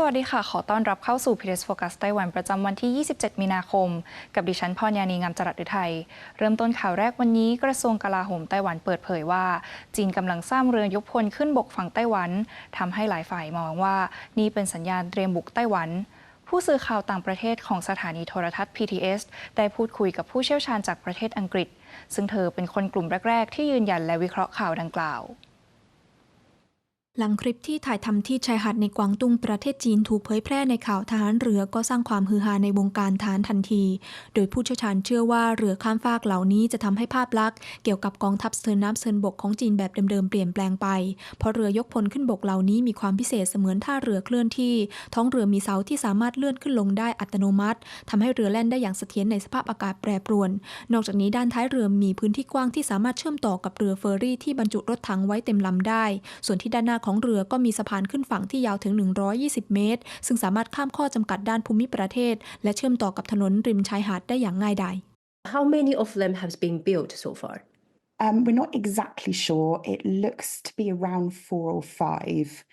สวัสดีค่ะ ขอต้อนรับเข้าสู่ p r e s Focus ไต้หวันประจำวันที่ 27 มีนาคม กับดิฉันพรยานีงามจรัสฤทัย เริ่มต้นข่าวแรกวันนี้กระทรวงกลาโหมไต้หวันเปิดเผยว่า จีนกำลังสร้างเรือยกพลขึ้นบกฝั่งไต้หวันทำให้หลายฝ่ายมองว่า นี่เป็นสัญญาณเตรียมบุกไต้หวันผู้สื่อข่าวต่างประเทศของสถานีโทรทัศน์ PTS ได้พูดคุยกับผู้เชี่ยวชาญจากประเทศอังกฤษ ซึ่งเธอเป็นคนกลุ่มแรก ๆ ที่ยืนยันและวิเคราะห์ข่าวดังกล่าว หลังคลิปที่ถ่ายทำที่ชายหาดในกวางตุ้งประเทศจีนถูกเผยแพร่ในข่าวทหารเรือก็สร้างความฮือฮาในวงการทหารทันที โดยผู้เชี่ยวชาญเชื่อว่าเรือข้ามฟากเหล่านี้จะทำให้ภาพลักษณ์เกี่ยวกับกองทัพเซินน้ำเซินบกของจีนแบบเดิมๆเปลี่ยนแปลงไป เพราะเรือยกพลขึ้นบกเหล่านี้มีความพิเศษเสมือนท่าเรือเคลื่อนที่ ท้องเรือมีเสาที่สามารถเลื่อนขึ้นลงได้อัตโนมัติทำให้เรือแล่นได้อย่างเสถียรในสภาพอากาศแปรปรวน นอกจากนี้ด้านท้ายเรือมีพื้นที่กว้างที่สามารถเชื่อมต่อกับเรือเฟอร์รี่ที่บรรจุรถถังไว้เต็มลำได้ ส่วนที่ด้านหน้าของเรือก็มีสะพานขึ้นฝั่งที่ยาวถึง 120 เมตร ซึ่งสามารถข้ามข้อจำกัดด้านภูมิประเทศ และเชื่อมต่อกับถนนริมชายหาดได้อย่างง่ายดาย How many of them have been built so far? Um, we're not exactly sure. It looks to be around four or 5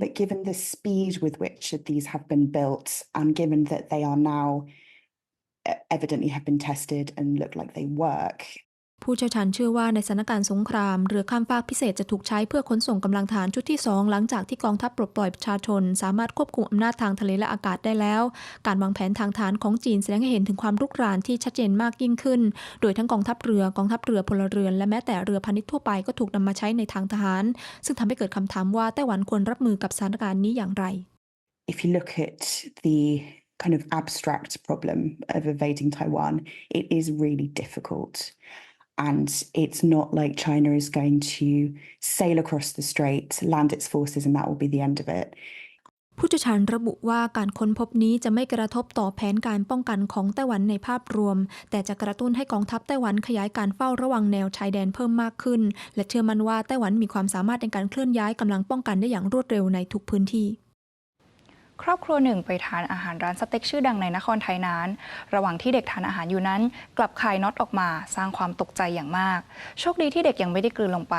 But given the speed with which these have been built, and given that they are now uh, evidently have been tested and look like they work, ผู้เชี่ยวชาญเชื่อว่าในสถานการณ์สงคราม เรือข้ามฟากพิเศษจะถูกใช้เพื่อขนส่งกำลังทหารชุดที่ 2 หลังจากที่กองทัพปลดปล่อยประชาชน สามารถควบคุมอำนาจทางทะเลและอากาศได้แล้ว การวางแผนทางฐานของจีนแสดงให้เห็นถึงความรุกรานที่ชัดเจนมากยิ่งขึ้น โดยทั้งกองทัพเรือกองทัพเรือพลเรือน และแม้แต่เรือพาณิชย์ทั่วไปก็ถูกนำมาใช้ในทางทหาร ซึ่งทำให้เกิดคำถามว่าไต้หวันควรรับมือกับสถานการณ์นี้อย่างไร if you look at the kind of abstract problem of evading Taiwan, it is really difficult. And it's not like China is going to sail across the strait, land its forces, and that will be the end of it. ผู้เชี่ยวชาญระบุว่าการค้นพบนี้จะไม่กระทบต่อแผนการป้องกันของไต้หวันในภาพรวม แต่จะกระตุ้นให้กองทัพไต้หวันขยายการเฝ้าระวังแนวชายแดนเพิ่มมากขึ้น และเชื่อมั่นว่าไต้หวันมีความสามารถในการเคลื่อนย้ายกำลังป้องกันได้อย่างรวดเร็วในทุกพื้นที่ ครอบครัวหนึ่งไปทานอาหารร้านสเต็กชื่อดังในนครไทยนานระหว่างที่เด็กทานอาหารอยู่นั้น กลับคายน็อตออกมาสร้างความตกใจอย่างมาก โชคดีที่เด็กยังไม่ได้กลืนลงไป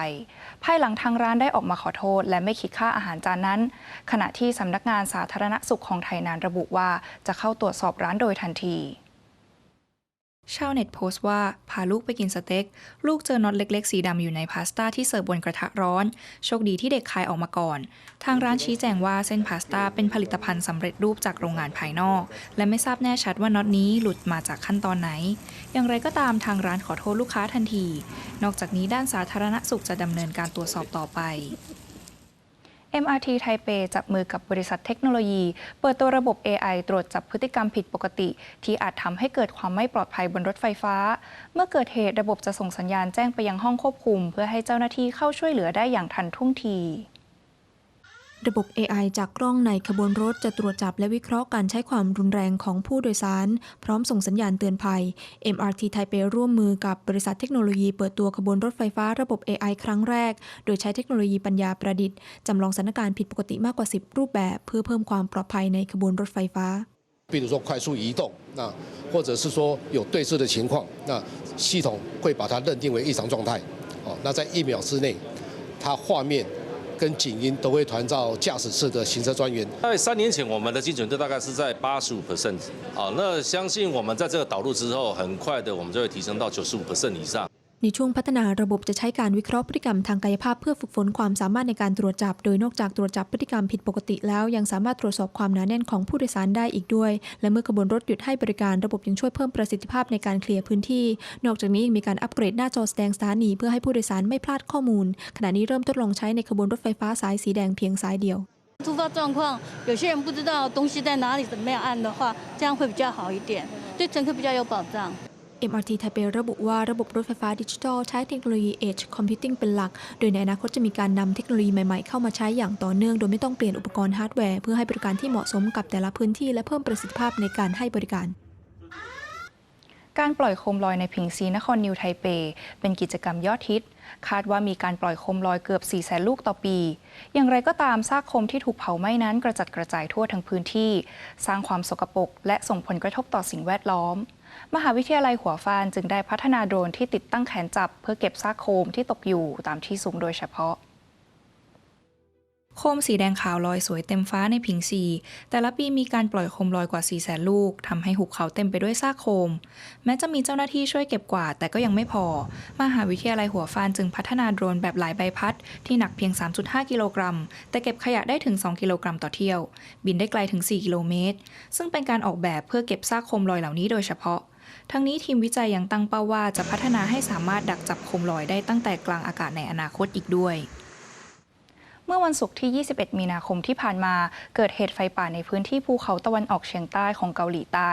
ภายหลังทางร้านได้ออกมาขอโทษ และไม่คิดค่าอาหารจานนั้น ขณะที่สำนักงานสาธารณสุขของไทยนานระบุว่าจะเข้าตรวจสอบร้านโดยทันที ชาวเน็ตโพสต์ว่า พาลูกไปกินสเต็ก ลูกเจอน็อตเล็ก ๆ สีดำอยู่ในพาสต้าที่เสิร์ฟบนกระทะร้อน โชคดีที่เด็กคายออกมาก่อน ทางร้านชี้แจงว่าเส้นพาสต้าเป็นผลิตภัณฑ์สำเร็จรูปจากโรงงานภายนอก และไม่ทราบแน่ชัดว่าน็อตนี้หลุดมาจากขั้นตอนไหน อย่างไรก็ตามทางร้านขอโทษลูกค้าทันที นอกจากนี้ด้านสาธารณสุขจะดำเนินการตรวจสอบต่อไป MRT ไทเปจับมือกับบริษัทเทคโนโลยี เปิดตัวระบบ AI ตรวจจับพฤติกรรมผิดปกติ ที่อาจทำให้เกิดความไม่ปลอดภัยบนรถไฟฟ้า เมื่อเกิดเหตุระบบจะส่งสัญญาณแจ้งไปยังห้องควบคุม เพื่อให้เจ้าหน้าที่เข้าช่วยเหลือได้อย่างทันท่วงที ระบบ AI จากกล้องในขบวนรถจะตรวจจับและวิเคราะห์การใช้ความรุนแรงของผู้โดยสาร พร้อมส่งสัญญาณเตือนภัย MRT ไทเปร่วมมือกับบริษัทเทคโนโลยีเปิดตัวขบวนรถไฟฟ้าระบบ AI ครั้งแรก โดยใช้เทคโนโลยีปัญญาประดิษฐ์จำลองสถานการณ์ผิดปกติมากกว่า 10 รูปแบบ เพื่อเพิ่มความปลอดภัยในขบวนรถไฟฟ้า 比如说快速移动，那或者是说有对视的情况，那系统会把它认定为异常状态，哦，那在一秒之内，它画面 跟景音都会团召驾驶室的行车专员。在三年前，我们的精准度大概是在八十五 percent，啊，那相信我们在这个导入之后，很快的我们就会提升到九十五 percent 以上。 ในช่วงพัฒนาระบบจะใช้การวิเคราะห์พฤติกรรมทางกายภาพเพื่อฝึกฝนความสามารถในการตรวจจับ โดยนอกจากตรวจจับพฤติกรรมผิดปกติแล้ว ยังสามารถตรวจสอบความหนาแน่นของผู้โดยสารได้อีกด้วย และเมื่อขบวนรถหยุดให้บริการระบบยังช่วยเพิ่มประสิทธิภาพในการเคลียร์พื้นที่ นอกจากนี้ยังมีการอัปเกรดหน้าจอแสดงสถานีเพื่อให้ผู้โดยสารไม่พลาดข้อมูล ขณะนี้เริ่มทดลองใช้ในขบวนรถไฟฟ้าสายสีแดงเพียงสายเดียว 突发状况，有些人不知道东西在哪里，怎么样按的话，这样会比较好一点，对乘客比较有保障。 MRT ไทเประบุว่าระบบรถไฟฟ้าดิจิทัลใช้เทคโนโลยี Edge Computing เป็นหลัก โดยในอนาคตจะมีการนำเทคโนโลยีใหม่ๆ เข้ามาใช้อย่างต่อเนื่อง โดยไม่ต้องเปลี่ยนอุปกรณ์ฮาร์ดแวร์ เพื่อให้บริการที่เหมาะสมกับแต่ละพื้นที่และเพิ่มประสิทธิภาพในการให้บริการการปล่อยโคมลอยในผิงซีนครนิวไทเป เป็นกิจกรรมยอดฮิต คาดว่ามีการปล่อยโคมลอยเกือบ 4 แสนลูกต่อปี อย่างไรก็ตามซากโคมที่ถูกเผาไหม้นั้นกระจัดกระจายทั่วทั้งพื้นที่ สร้างความสกปรกและส่งผลกระทบต่อสิ่งแวดล้อม มหาวิทยาลัยหัวฟานจึงได้พัฒนาโดรนที่ติดตั้งแขนจับ เพื่อเก็บซากโคมที่ตกอยู่ตามที่สูงโดยเฉพาะ โคมสีแดงขาวลอยสวยเต็มฟ้าในผิงซี แต่ละปีมีการปล่อยโคมลอยกว่า 4 0 0แสนลูกทำให้หุบเขาเต็มไปด้วยซากโคม แม้จะมีเจ้าหน้าที่ช่วยเก็บกวาดแต่ก็ยังไม่พอ มหาวิทยาลัยหัวฟานจึงพัฒนาโดรนแบบหลายใบพัด ที่หนักเพียง 3.5 กิโลกรัม แต่เก็บขยะได้ถึง 2 กิโลกรัมต่อเที่ยว บินได้ไกลถึง 4 กิโลเมตร ซึ่งเป็นการออกแบบเพื่อเก็บซากโคมลอยเหล่านี้โดยเฉพาะทั้งนี้ทีมวิจัยยังตั้งเป้าว่าจะพัฒนาให้สามารถดักจับโคมลอยได้ตั้งแต่กลางอากาศในอนาคตอีกด้วย เมื่อวันศุกร์ที่ 21 มีนาคมที่ผ่านมา เกิดเหตุไฟป่าในพื้นที่ภูเขาตะวันออกเฉียงใต้ของเกาหลีใต้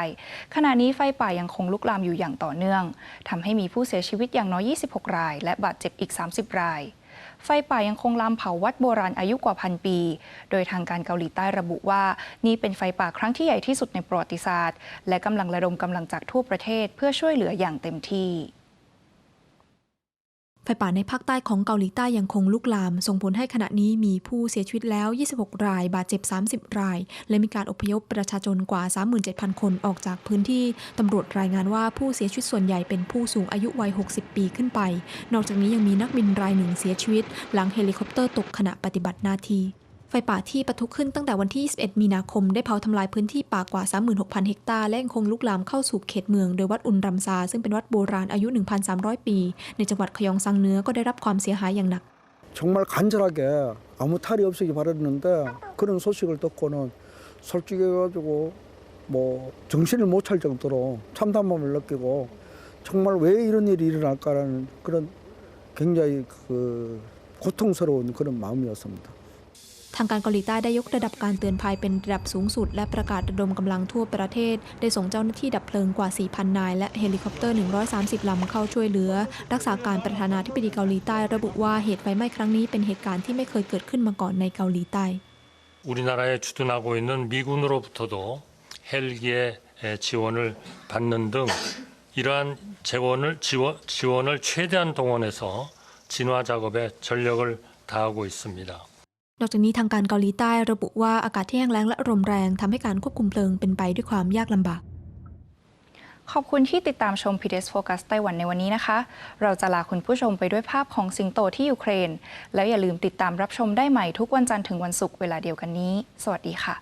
ขณะนี้ไฟป่ายังคงลุกลามอยู่อย่างต่อเนื่องทำให้มีผู้เสียชีวิตอย่างน้อย 26 ราย และบาดเจ็บอีก 30 ราย ไฟป่ายังคงลามเผาวัดโบราณอายุกว่าพันปี โดยทางการเกาหลีใต้ระบุว่า นี่เป็นไฟป่าครั้งที่ใหญ่ที่สุดในประวัติศาสตร์ และกำลังระดมกำลังจากทั่วประเทศเพื่อช่วยเหลืออย่างเต็มที่ ไฟป่าในภาคใต้ของเกาหลีใต้ยังคงลุกลาม ส่งผลให้ขณะนี้มีผู้เสียชีวิตแล้ว 26 ราย บาดเจ็บ 30 ราย และมีการอพยพประชาชนกว่า 37,000 คนออกจากพื้นที่ตำรวจรายงานว่าผู้เสียชีวิตส่วนใหญ่เป็นผู้สูงอายุวัย 60 ปีขึ้นไป นอกจากนี้ยังมีนักบินรายหนึ่งเสียชีวิต หลังเฮลิคอปเตอร์ตกขณะปฏิบัติหน้าที่ ไฟป่าที่ปะทุขึ้นตั้งแต่วันที่ 21 มีนาคม ได้เผาทำลายพื้นที่ป่ากว่า 36,000 เฮกตาร์ และยังคงลุกลามเข้าสู่เขตเมือง โดยวัดอุนรัมซา ซึ่งเป็นวัดโบราณอายุ 1,300 ปี ในจังหวัดขยองซังเหนือก็ได้รับความเสียหายอย่างหนัก 정말 간절하게 아무 탈이 없으기 바랐는데 그런 소식을 듣고는 솔직해가지고 뭐 정신을 못 찰 정도로 참담함을 느끼고 정말 왜 이런 일이 일어날까라는 그런 굉장히 그 고통스러운 그런 마음이었습니다. ทางการเกาหลีใต้ได้ยกระดับการเตือนภัยเป็นระดับสูงสุด และประกาศระดมกำลังทั่วประเทศ ได้ส่งเจ้าหน้าที่ดับเพลิงกว่า 4,000 นาย และเฮลิคอปเตอร์ 130 ลำเข้าช่วยเหลือ รักษาการประธานาธิบดีเกาหลีใต้ระบุว่าเหตุไฟไหม้ครั้งนี้เป็นเหตุการณ์ที่ไม่เคยเกิดขึ้นมาก่อนในเกาหลีใต้ 우리나라에 주둔하고 있는 미군으로부터도 헬기의 지원을 받는 등 이러한 재원을 지원, 지원을 최대한 동원해서 진화 작업에 전력을 다하고 있습니다. นอกจากนี้ทางการเกาหลีใต้ระบุว่าอากาศที่แห้งแล้งและลมแรงทำให้การควบคุมเพลิงเป็นไปด้วยความยากลำบาก ขอบคุณที่ติดตามชม PDS Focus ไต้หวันในวันนี้นะคะ เราจะลาคุณผู้ชมไปด้วยภาพของสิงโตที่ยูเครน แล้วอย่าลืมติดตามรับชมได้ใหม่ทุกวันจันทร์ถึงวันศุกร์เวลาเดียวกันนี้ สวัสดีค่ะ